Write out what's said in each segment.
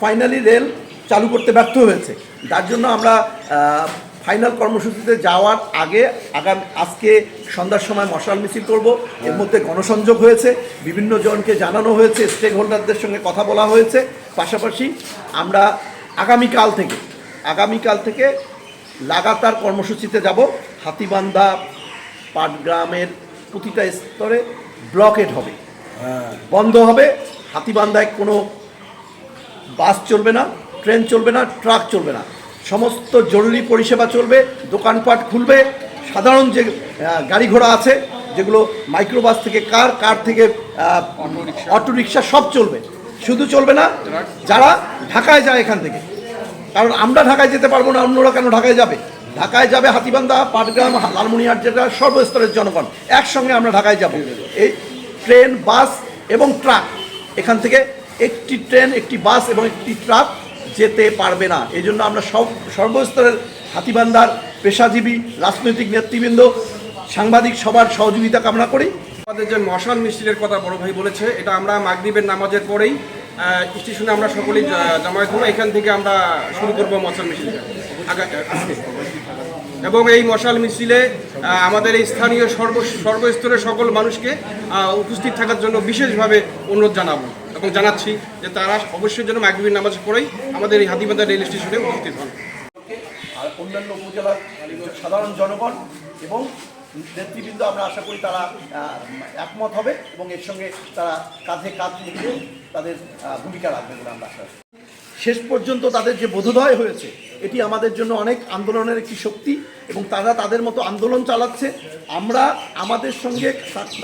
Finally rail চালু করতে ব্যর্থ হয়েছে। যার জন্য আমরা ফাইনাল কর্মসূচিতে যাওয়ার আগে আগাম আজকে সন্ধ্যার সময় মশাল মিছিল করব। এর মধ্যে গণসংযোগ হয়েছে। বিভিন্ন জনকে জানানো হয়েছে স্টেক হোল্ডারদের সঙ্গে কথা বলা হয়েছে। পাশাপাশি আমরা আগামীকাল থেকে আগামীকাল থেকে লাগাতার কর্মসূচিতে যাব। হাতিবান্ধা পাটগ্রামের প্রতিটা স্তরে ব্লকেট হবে। বন্ধ হবে। হাতিবান্ধায় কোনো বাস চলবে না ট্রেন চলবে না ট্রাক চলবে না। সমস্ত জরুরি পরিষেবা চলবে দোকানপাট খুলবে। সাধারণ যে গাড়ি ঘোড়া আছে যেগুলো মাইক্রোবাস থেকে কার কার থেকে অটো রিক্সা সব চলবে। শুধু চলবে না যারা ঢাকায় যায় এখান থেকে। কারণ আমরা ঢাকায় যেতে পারব না অন্যরা কেন ঢাকায় যাবে? ঢাকায় যাবে হাতিবান্ধা পাটগ্রাম লালমনিহাট যেটা সর্বস্তরের জনগণ। একসঙ্গে আমরা ঢাকায় যাব। এই ট্রেন বাস এবং ট্রাক এখান থেকে একটি ট্রেন, একটি বাস এবং একটি ট্রাক যেতে পারবে না। এই জন্য আমরা সব সর্বস্তরের হাতিবান্ধার পেশাজীবী, রাজনৈতিক নেতৃবৃন্দ, সাংবাদিক সবার সহযোগিতা কামনা করি। আমাদের যে মশাল মিছিলের কথা বড় ভাই বলেছে, এটা আমরা মাগরিবের নামাজের পরেই স্টেশনে আমরা সকলেই জামায়াত হব। এখান থেকে আমরা শুরু করব মশাল মিছিলটা এবং এই মশাল মিছিলে আমাদের এই স্থানীয় সর্ব, সর্বস্তরের সকল মানুষকে উপস্থিত থাকার জন্য বিশেষভাবে অনুরোধ জানাব। এবং জানাচ্ছি যে তারা অবশ্যই যেন মাগরিবের নামাজ পড়েই আমাদের এই হাতিবান্ধা রেল স্টেশনে উপস্থিত হন। আর অন্যান্য উপজেলার সাধারণ জনগণ এবং নেতৃবৃন্দ, আমরা আশা করি তারা একমত হবে এবং এর সঙ্গে তারা কাঁধে কাঁধ মিলিয়ে তাদের ভূমিকা রাখবে বলে আমরা আশা। শেষ পর্যন্ত তাদের যে বোধোদয় হয়েছে, এটি আমাদের জন্য অনেক আন্দোলনের একটি শক্তি এবং তারা তাদের মতো আন্দোলন চালাচ্ছে। আমরা আমাদের সঙ্গে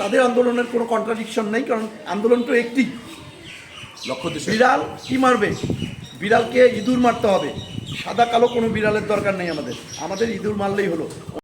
তাদের আন্দোলনের কোনো কন্ট্রাডিকশন নেই, কারণ আন্দোলন তো একটি। বিড়াল কি মারবে? বিড়ালকে ইঁদুর মারতে হবে। সাদা কালো কোনো বিড়ালের দরকার নেই আমাদের। আমাদের ইঁদুর মারলেই হলো।